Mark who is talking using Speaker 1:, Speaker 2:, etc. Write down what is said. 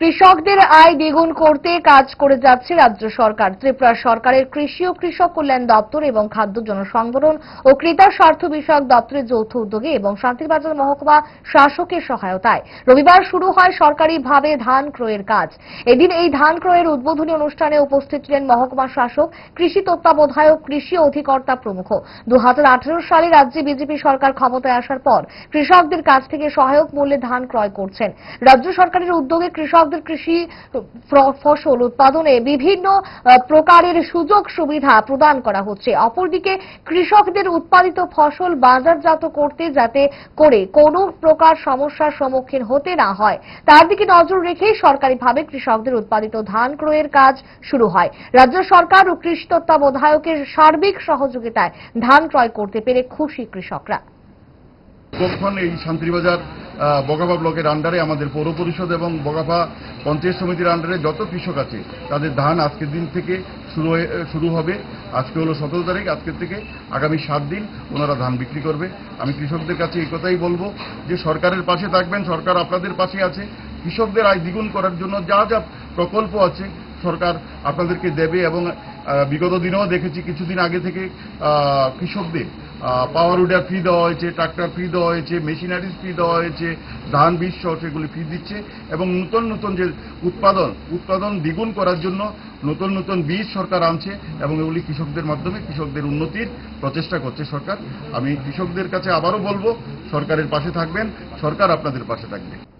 Speaker 1: কৃষকদের আয় দ্বিগুণ করতে কাজ করে যাচ্ছে রাজ্য সরকার। ত্রিপুরা সরকারের কৃষি ও কৃষক কল্যাণ দপ্তর এবং খাদ্য জনসংবরণ ও ক্রেতা স্বার্থ বিষয়ক দপ্তরের যৌথ উদ্যোগে এবং শান্তিরবাজার মহকুমা শাসকের সহায়তায়। রবিবার শুরু হয় সরকারিভাবে ধান ক্রয়ের কাজ। এদিন এই ধান ক্রয়ের উদ্বোধনী অনুষ্ঠানে উপস্থিত ছিলেন মহকুমা শাসক, কৃষি তত্ত্বাবধায়ক, কৃষি অধিকর্তা প্রমুখ। দু হাজার আঠেরো সালে রাজ্যে বিজেপি সরকার ক্ষমতায় আসার পর কৃষকদের কাছ থেকে সহায়ক মূল্যে ধান ক্রয় করছেন। রাজ্য সরকারের উদ্যোগে কৃষকদের কৃষি ফসল উৎপাদনে বিভিন্ন প্রকারের সুযোগ সুবিধা প্রদান করা হচ্ছে। অপরদিকে কৃষকদের উৎপাদিত ফসল বাজারজাত করতে যাতে করে কোনো প্রকার সমস্যার সম্মুখীন হতে না হয়। তার দিকে নজর রেখেই সরকারিভাবে কৃষকদের উৎপাদিত ধান ক্রয়ের কাজ শুরু হয়। রাজ্য সরকার ও কৃষি তত্ত্বাবধায়কের সার্বিক সহযোগিতায় ধান ক্রয় করতে পেরে খুশি কৃষকরা।
Speaker 2: কখন এই শান্তিবাজার বগাফা ব্লকের আন্ডারে আমাদের পৌর পরিষদ এবং বগাফা পঞ্চায়েত সমিতির আন্ডারে যত কৃষক আছে, তাদের ধান আজকের দিন থেকে শুরু শুরু হবে। আজকে হলো সতেরো তারিখ, আজকের থেকে আগামী সাত দিন ওনারা ধান বিক্রি করবে। আমি কৃষকদের কাছে এই কথাই বলব যে সরকারের পাশে থাকবেন, সরকার আপনাদের পাশে আছে। কৃষকদের আয় দ্বিগুণ করার জন্য যা যা প্রকল্প আছে, সরকার আপনাদেরকে দেবে এবং বিগত দিনেও দেখেছি, কিছুদিন আগে থেকে কৃষকদের পাওয়ার উডার ফ্রি দেওয়া হয়েছে, ট্রাক্টর ফ্রি দেওয়া হয়েছে, মেশিনারিজ ফ্রি দেওয়া হয়েছে, ধান, বীজ সহ সেগুলি ফ্রি দিচ্ছে এবং নতুন নতুন যে উৎপাদন উৎপাদন দ্বিগুণ করার জন্য নতুন নতুন বীজ সরকার আনছে এবং এগুলি কৃষকদের মাধ্যমে কৃষকদের উন্নতির প্রচেষ্টা করছে সরকার। আমি কৃষকদের কাছে আবারও বলব, সরকারের পাশে থাকবেন, সরকার আপনাদের পাশে থাকবে।